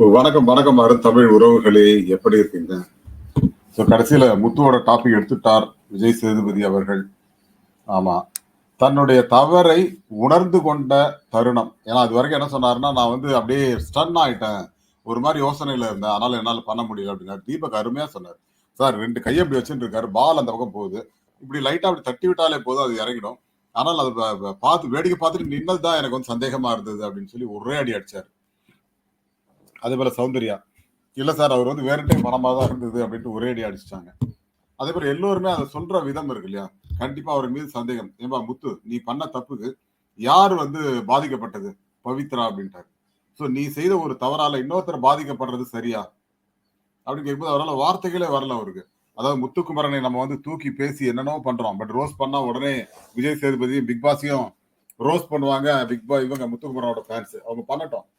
வணக்கம் வணக்கம் அருண் தமிழ் உறவுகளே. எப்படி இருக்கீங்க? ஸோ கடைசியில் முத்துவோட டாபிக் எடுத்துட்டார் விஜய் சேதுபதி அவர்கள். ஆமாம் தன்னுடைய தவறை உணர்ந்து கொண்ட தருணம். ஏன்னா அது வரைக்கும் என்ன சொன்னாருன்னா நான் வந்து அப்படியே ஸ்டன் ஆயிட்டேன். ஒரு மாதிரி யோசனையில் இருந்தேன். அதனால் என்னால் பண்ண முடியல அப்படின்னாரு தீபக் அருமையாக சொன்னார். சார் ரெண்டு கையை அப்படி வச்சுட்டு இருக்காரு பால் அந்த பக்கம் போகுது. இப்படி லைட்டாக அப்படி தட்டி விட்டாலே போதும் அது இறங்கிடும். ஆனால் அது பார்த்து வேடிக்கை பார்த்துட்டு நின்னது தான் எனக்கு வந்து சந்தேகமாக இருந்தது அப்படின்னு சொல்லி ஒரே அடி அடித்தார் அதே போல சௌந்தர்யா. இல்ல சார் அவர் வந்து வேற டைம் பணமா தான் இருந்தது அப்படின்ட்டு ஒரே அடி அடிச்சிட்டாங்க. அதே போல எல்லோருமே அதை சொல்ற விதம் இருக்கு இல்லையா? கண்டிப்பா அவர் மீது சந்தேகம். ஏம்பா முத்து நீ பண்ண தப்புக்கு யார் வந்து பாதிக்கப்பட்டது? பவித்ரா அப்படின்ட்டாரு. ஸோ நீ செய்த ஒரு தவறால இன்னொருத்தர் பாதிக்கப்படுறது சரியா? அப்படின்னு கேட்கும்போது அவரால் வார்த்தைகளே வரல அவருக்கு. அதாவது முத்துக்குமரனை நம்ம வந்து தூக்கி பேசி என்னென்னோ பண்றோம். பட் ரோஸ் பண்ணா உடனே விஜய் சேதுபதியும் பிக் பாஸையும் ரோஸ் பண்ணுவாங்க. பிக் பாய் இவங்க முத்துக்குமரனோட ஃபேன்ஸ் அவங்க பண்ணட்டும்.